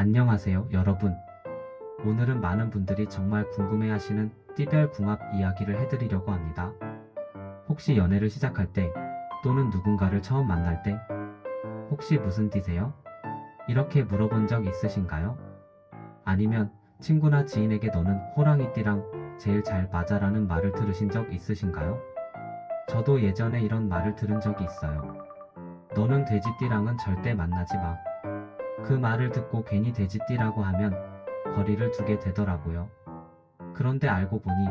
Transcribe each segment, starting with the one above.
안녕하세요, 여러분. 오늘은 많은 분들이 정말 궁금해하시는 띠별 궁합 이야기를 해드리려고 합니다. 혹시 연애를 시작할 때 또는 누군가를 처음 만날 때 혹시 무슨 띠세요? 이렇게 물어본 적 있으신가요? 아니면 친구나 지인에게 너는 호랑이띠랑 제일 잘 맞아라는 말을 들으신 적 있으신가요? 저도 예전에 이런 말을 들은 적이 있어요. 너는 돼지띠랑은 절대 만나지 마. 그 말을 듣고 괜히 돼지띠라고 하면 거리를 두게 되더라고요. 그런데 알고 보니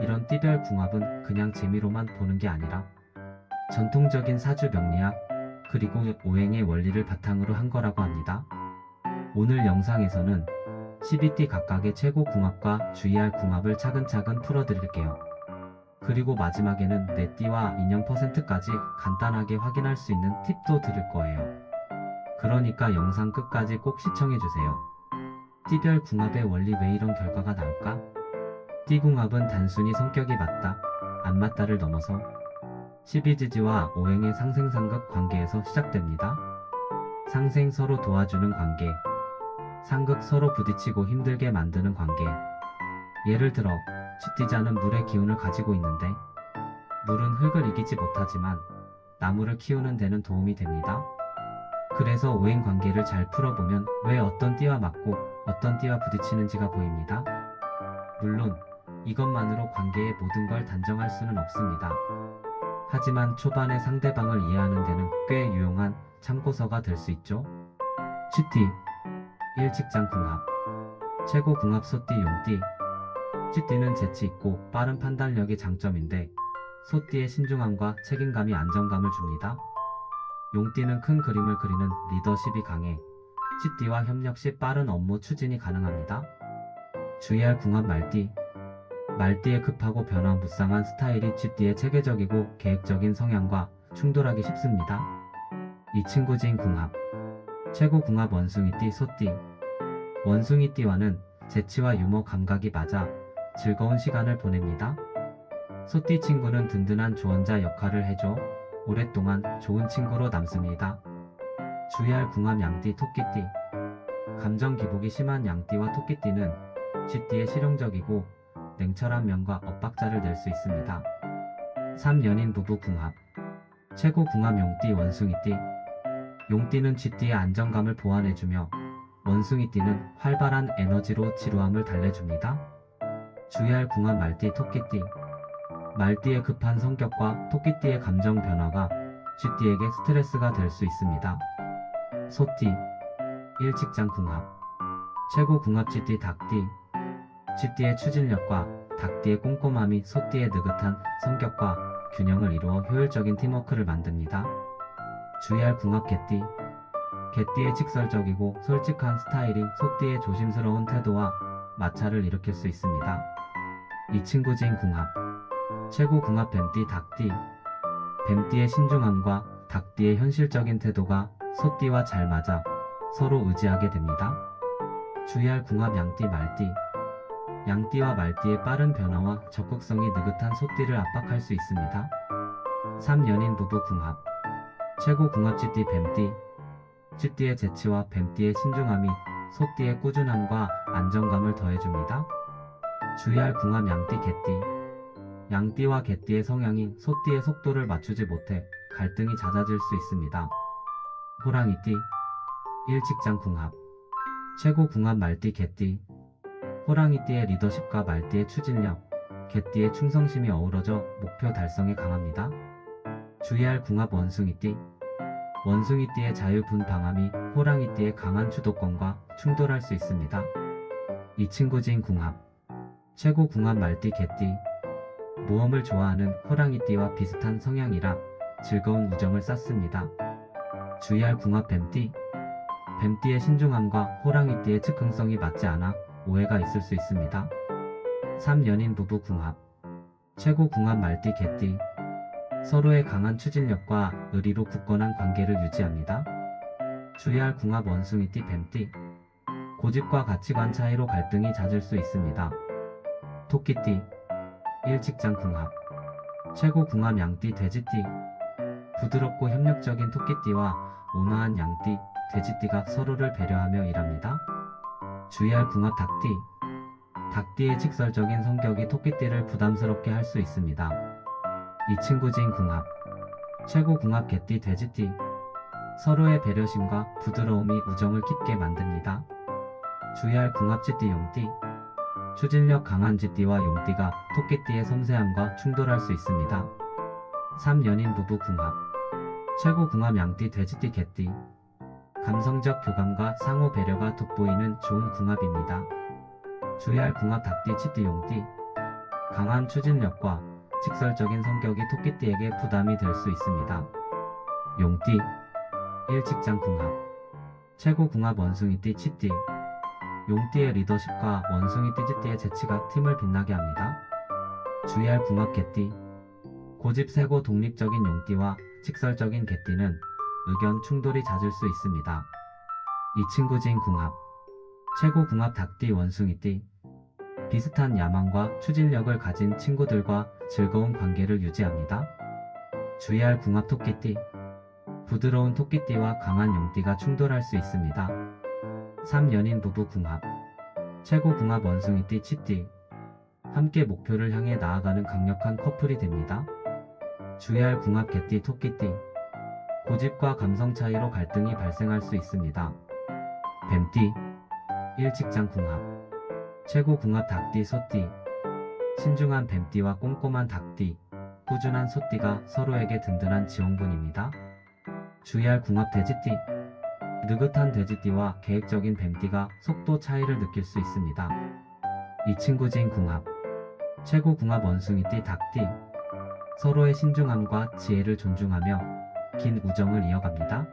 이런 띠별 궁합은 그냥 재미로만 보는 게 아니라 전통적인 사주 명리학 그리고 오행의 원리를 바탕으로 한 거라고 합니다. 오늘 영상에서는 12띠 각각의 최고 궁합과 주의할 궁합을 차근차근 풀어드릴게요. 그리고 마지막에는 내 띠와 인형 퍼센트까지 간단하게 확인할 수 있는 팁도 드릴 거예요. 그러니까 영상 끝까지 꼭 시청해주세요. 띠별 궁합의 원리 왜 이런 결과가 나올까? 띠궁합은 단순히 성격이 맞다, 안 맞다를 넘어서 12지지와 오행의 상생상극 관계에서 시작됩니다. 상생 서로 도와주는 관계, 상극 서로 부딪히고 힘들게 만드는 관계. 예를 들어, 쥐띠자는 물의 기운을 가지고 있는데, 물은 흙을 이기지 못하지만 나무를 키우는 데는 도움이 됩니다. 그래서 오행 관계를 잘 풀어보면 왜 어떤 띠와 맞고 어떤 띠와 부딪히는지가 보입니다. 물론 이것만으로 관계의 모든 걸 단정할 수는 없습니다. 하지만 초반에 상대방을 이해하는 데는 꽤 유용한 참고서가 될 수 있죠. 쥐띠 일직장 궁합 최고 궁합 소띠 용띠 쥐띠는 재치 있고 빠른 판단력이 장점인데 소띠의 신중함과 책임감이 안정감을 줍니다. 용띠는 큰 그림을 그리는 리더십이 강해 쥐띠와 협력 시 빠른 업무 추진이 가능합니다. 주의할 궁합 말띠 말띠의 급하고 변화무쌍한 스타일이 쥐띠의 체계적이고 계획적인 성향과 충돌하기 쉽습니다. 이 친구 지인 궁합 최고 궁합 원숭이띠 소띠 원숭이띠와는 재치와 유머 감각이 맞아 즐거운 시간을 보냅니다. 소띠 친구는 든든한 조언자 역할을 해줘 오랫동안 좋은 친구로 남습니다. 주의할 궁합 양띠 토끼띠 감정 기복이 심한 양띠와 토끼띠는 쥐띠의 실용적이고 냉철한 면과 엇박자를 낼 수 있습니다. 3 연인 부부 궁합 최고 궁합 용띠 원숭이띠 용띠는 쥐띠의 안정감을 보완해주며 원숭이띠는 활발한 에너지로 지루함을 달래줍니다. 주의할 궁합 말띠 토끼띠 말띠의 급한 성격과 토끼띠의 감정 변화가 쥐띠에게 스트레스가 될 수 있습니다. 소띠 일직장 궁합 최고 궁합 쥐띠 닭띠 쥐띠의 추진력과 닭띠의 꼼꼼함이 소띠의 느긋한 성격과 균형을 이루어 효율적인 팀워크를 만듭니다. 주의할 궁합 개띠 개띠의 직설적이고 솔직한 스타일이 소띠의 조심스러운 태도와 마찰을 일으킬 수 있습니다. 이 친구 지인 궁합 최고 궁합 뱀띠 닭띠 뱀띠의 신중함과 닭띠의 현실적인 태도가 소띠와 잘 맞아 서로 의지하게 됩니다. 주의할 궁합 양띠 말띠 양띠와 말띠의 빠른 변화와 적극성이 느긋한 소띠를 압박할 수 있습니다. 3연인 부부 궁합 최고 궁합 쥐띠 뱀띠 쥐띠의 재치와 뱀띠의 신중함이 소띠의 꾸준함과 안정감을 더해줍니다. 주의할 궁합 양띠 개띠 양띠와 개띠의 성향이 소띠의 속도를 맞추지 못해 갈등이 잦아질 수 있습니다. 호랑이띠 일직장 궁합 최고 궁합 말띠 개띠 호랑이띠의 리더십과 말띠의 추진력, 개띠의 충성심이 어우러져 목표 달성에 강합니다. 주의할 궁합 원숭이띠 원숭이띠의 자유분 방함이 호랑이띠의 강한 주도권과 충돌할 수 있습니다. 이 친구 지인 궁합 최고 궁합 말띠 개띠 모험을 좋아하는 호랑이띠와 비슷한 성향이라 즐거운 우정을 쌓습니다. 주의할 궁합 뱀띠 뱀띠의 신중함과 호랑이띠의 즉흥성이 맞지 않아 오해가 있을 수 있습니다. 3연인 부부 궁합 최고 궁합 말띠 개띠 서로의 강한 추진력과 의리로 굳건한 관계를 유지합니다. 주의할 궁합 원숭이띠 뱀띠 고집과 가치관 차이로 갈등이 잦을 수 있습니다. 토끼띠 일직장 궁합 최고 궁합 양띠 돼지띠 부드럽고 협력적인 토끼띠와 온화한 양띠 돼지띠가 서로를 배려하며 일합니다. 주의할 궁합 닭띠. 닭띠의 직설적인 성격이 토끼띠를 부담스럽게 할 수 있습니다. 이 친구진 궁합. 최고 궁합 개띠 돼지띠. 서로의 배려심과 부드러움이 우정을 깊게 만듭니다. 주의할 궁합 쥐띠 용띠. 추진력 강한 쥐띠와 용띠가 토끼띠의 섬세함과 충돌할 수 있습니다. 3 연인 부부 궁합. 최고 궁합 양띠 돼지띠 개띠. 감성적 교감과 상호 배려가 돋보이는 좋은 궁합입니다. 주의할 궁합 닭띠 치띠 용띠. 강한 추진력과 직설적인 성격이 토끼띠에게 부담이 될 수 있습니다. 용띠. 일직장 궁합. 최고 궁합 원숭이띠 치띠. 용띠의 리더십과 원숭이띠 쥐띠의 재치가 팀을 빛나게 합니다. 주의할 궁합 개띠. 고집 세고 독립적인 용띠와 직설적인 개띠는 의견 충돌이 잦을 수 있습니다. 이 친구진 궁합. 최고 궁합 닭띠 원숭이띠. 비슷한 야망과 추진력을 가진 친구들과 즐거운 관계를 유지합니다. 주의할 궁합 토끼띠. 부드러운 토끼띠와 강한 용띠가 충돌할 수 있습니다. 3연인 부부 궁합. 최고 궁합 원숭이띠 치띠. 함께 목표를 향해 나아가는 강력한 커플이 됩니다. 주의할 궁합 개띠 토끼띠. 고집과 감성 차이로 갈등이 발생할 수 있습니다. 뱀띠. 일직장 궁합. 최고 궁합 닭띠 소띠. 신중한 뱀띠와 꼼꼼한 닭띠. 꾸준한 소띠가 서로에게 든든한 지원군입니다. 주의할 궁합 돼지띠. 느긋한 돼지띠와 계획적인 뱀띠가 속도 차이를 느낄 수 있습니다. 이 친구진 궁합. 최고 궁합 원숭이띠 닭띠. 서로의 신중함과 지혜를 존중하며 긴 우정을 이어갑니다.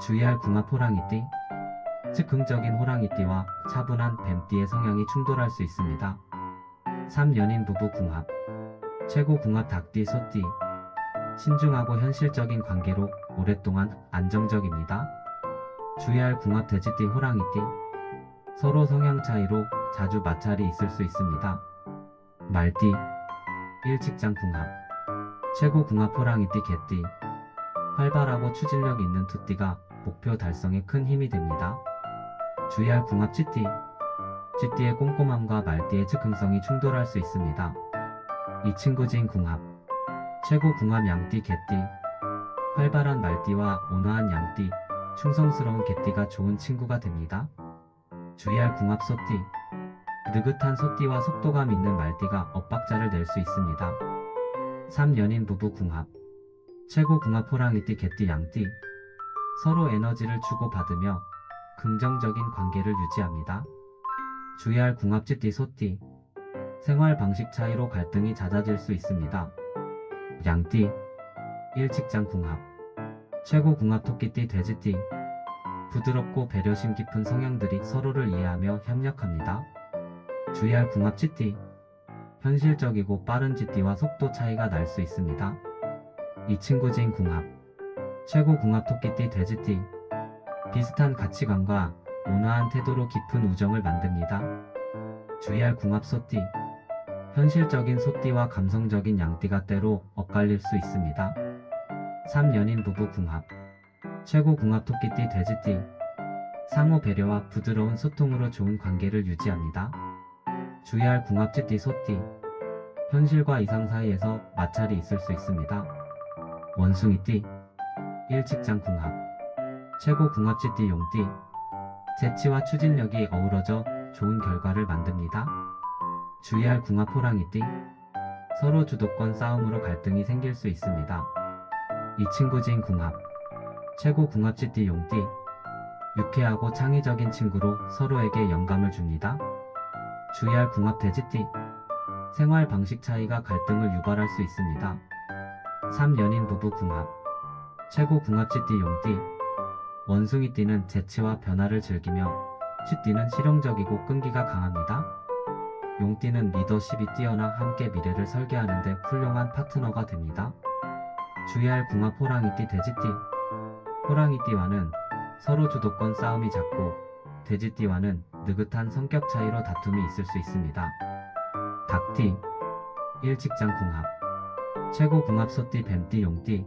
주의할 궁합 호랑이띠. 즉흥적인 호랑이띠와 차분한 뱀띠의 성향이 충돌할 수 있습니다. 3연인 부부 궁합. 최고 궁합 닭띠 소띠. 신중하고 현실적인 관계로 오랫동안 안정적입니다. 주의할 궁합 돼지띠 호랑이띠. 서로 성향 차이로 자주 마찰이 있을 수 있습니다. 말띠. 일직장 궁합. 최고 궁합 호랑이띠 개띠. 활발하고 추진력 있는 두 띠가 목표 달성에 큰 힘이 됩니다. 주의할 궁합 쥐띠. 쥐띠의 꼼꼼함과 말띠의 즉흥성이 충돌할 수 있습니다. 이 친구진 궁합. 최고 궁합 양띠 개띠. 활발한 말띠와 온화한 양띠, 충성스러운 개띠가 좋은 친구가 됩니다. 주의할 궁합 소띠. 느긋한 소띠와 속도감 있는 말띠가 엇박자를 낼 수 있습니다. 3 연인 부부 궁합. 최고 궁합 호랑이띠 개띠 양띠. 서로 에너지를 주고받으며 긍정적인 관계를 유지합니다. 주의할 궁합 쥐띠 소띠. 생활 방식 차이로 갈등이 잦아질 수 있습니다. 양띠. 일직장 궁합. 최고 궁합 토끼띠 돼지띠. 부드럽고 배려심 깊은 성향들이 서로를 이해하며 협력합니다. 주의할 궁합 쥐띠. 현실적이고 빠른 쥐띠와 속도 차이가 날 수 있습니다. 이 친구진 궁합. 최고 궁합 토끼띠 돼지띠. 비슷한 가치관과 온화한 태도로 깊은 우정을 만듭니다. 주의할 궁합 소띠. 현실적인 소띠와 감성적인 양띠가 때로 엇갈릴 수 있습니다. 3연인 부부 궁합. 최고 궁합 토끼띠 돼지띠. 상호 배려와 부드러운 소통으로 좋은 관계를 유지합니다. 주의할 궁합 쥐띠 소띠. 현실과 이상 사이에서 마찰이 있을 수 있습니다. 원숭이띠. 일직장 궁합. 최고 궁합 쥐띠 용띠. 재치와 추진력이 어우러져 좋은 결과를 만듭니다. 주의할 궁합 호랑이띠. 서로 주도권 싸움으로 갈등이 생길 수 있습니다. 이 친구진 궁합. 최고 궁합 쥐띠 용띠. 유쾌하고 창의적인 친구로 서로에게 영감을 줍니다. 주의할 궁합 돼지띠. 생활 방식 차이가 갈등을 유발할 수 있습니다. 3 연인 부부 궁합. 최고 궁합 쥐띠 용띠. 원숭이띠는 재치와 변화를 즐기며 쥐띠는 실용적이고 끈기가 강합니다. 용띠는 리더십이 뛰어나 함께 미래를 설계하는데 훌륭한 파트너가 됩니다. 주의할 궁합 호랑이띠 돼지띠. 호랑이띠와는 서로 주도권 싸움이 잦고 돼지띠와는 느긋한 성격 차이로 다툼이 있을 수 있습니다. 닭띠. 일직장 궁합. 최고 궁합 소띠 뱀띠 용띠.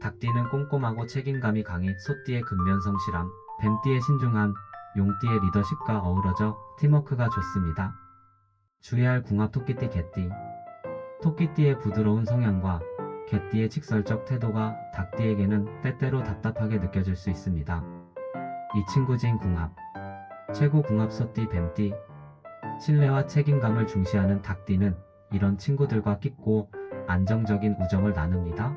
닭띠는 꼼꼼하고 책임감이 강해 소띠의 근면 성실함, 뱀띠의 신중함, 용띠의 리더십과 어우러져 팀워크가 좋습니다. 주의할 궁합 토끼띠 개띠 토끼띠의 부드러운 성향과 개띠의 직설적 태도가 닭띠에게는 때때로 답답하게 느껴질 수 있습니다. 이 친구 진 궁합 최고 궁합 소띠 뱀띠 신뢰와 책임감을 중시하는 닭띠는 이런 친구들과 깊고 안정적인 우정을 나눕니다.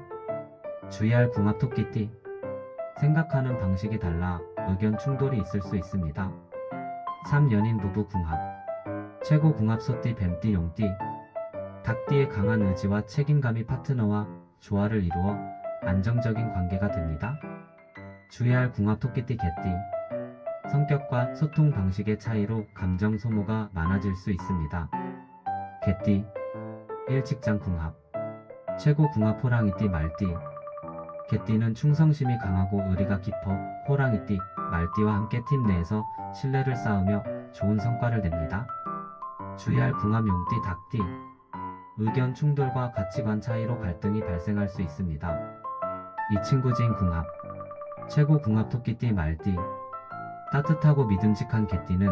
주의할 궁합 토끼띠 생각하는 방식이 달라 의견 충돌이 있을 수 있습니다. 3연인 부부 궁합 최고 궁합 소띠 뱀띠 용띠 닭띠의 강한 의지와 책임감이 파트너와 조화를 이루어 안정적인 관계가 됩니다. 주의할 궁합 토끼띠 개띠 성격과 소통 방식의 차이로 감정 소모가 많아질 수 있습니다. 개띠 1직장 궁합 최고 궁합 호랑이띠 말띠 개띠는 충성심이 강하고 의리가 깊어 호랑이띠, 말띠와 함께 팀 내에서 신뢰를 쌓으며 좋은 성과를 냅니다. 주의할 궁합 용띠, 닭띠 의견 충돌과 가치관 차이로 갈등이 발생할 수 있습니다. 이 친구 진 궁합 최고 궁합 토끼띠, 말띠 따뜻하고 믿음직한 개띠는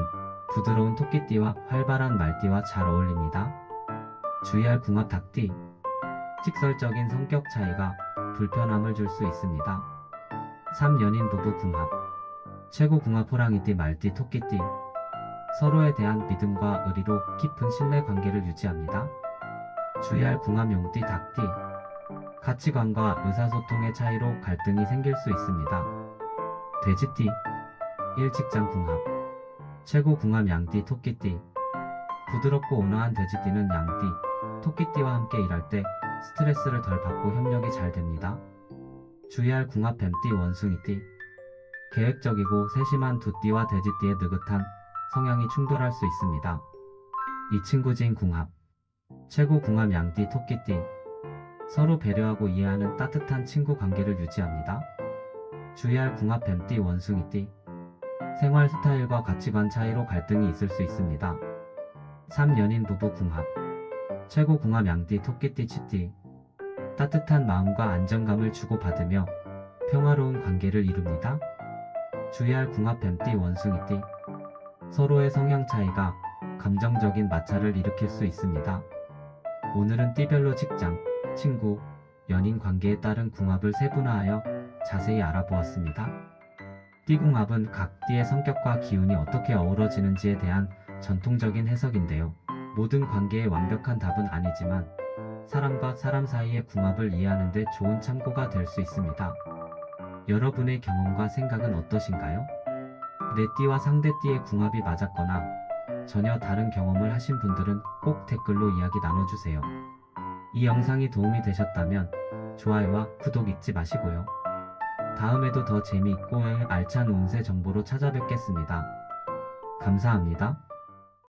부드러운 토끼띠와 활발한 말띠와 잘 어울립니다. 주의할 궁합 닭띠 직설적인 성격 차이가 불편함을 줄 수 있습니다. 3연인 부부 궁합 최고 궁합 호랑이띠 말띠 토끼띠 서로에 대한 믿음과 의리로 깊은 신뢰 관계를 유지합니다. 주의할 궁합 용띠 닭띠. 가치관과 의사소통의 차이로 갈등이 생길 수 있습니다. 돼지띠. 일직장 궁합. 최고 궁합 양띠 토끼띠. 부드럽고 온화한 돼지띠는 양띠. 토끼띠와 함께 일할 때 스트레스를 덜 받고 협력이 잘 됩니다. 주의할 궁합 뱀띠 원숭이띠. 계획적이고 세심한 두띠와 돼지띠의 느긋한 성향이 충돌할 수 있습니다. 이 친구 진 궁합 최고 궁합 양띠 토끼띠 서로 배려하고 이해하는 따뜻한 친구 관계를 유지합니다. 주의할 궁합 뱀띠 원숭이띠 생활 스타일과 가치관 차이로 갈등이 있을 수 있습니다. 3 연인 부부 궁합 최고 궁합 양띠 토끼띠 치띠 따뜻한 마음과 안정감을 주고받으며 평화로운 관계를 이룹니다. 주의할 궁합 뱀띠 원숭이띠 서로의 성향 차이가 감정적인 마찰을 일으킬 수 있습니다. 오늘은 띠별로 직장, 친구, 연인 관계에 따른 궁합을 세분화하여 자세히 알아보았습니다. 띠궁합은 각 띠의 성격과 기운이 어떻게 어우러지는지에 대한 전통적인 해석인데요. 모든 관계에 완벽한 답은 아니지만 사람과 사람 사이의 궁합을 이해하는 데 좋은 참고가 될 수 있습니다. 여러분의 경험과 생각은 어떠신가요? 내 띠와 상대 띠의 궁합이 맞았거나 전혀 다른 경험을 하신 분들은 꼭 댓글로 이야기 나눠주세요. 이 영상이 도움이 되셨다면 좋아요와 구독 잊지 마시고요. 다음에도 더 재미있고 알찬 운세 정보로 찾아뵙겠습니다. 감사합니다.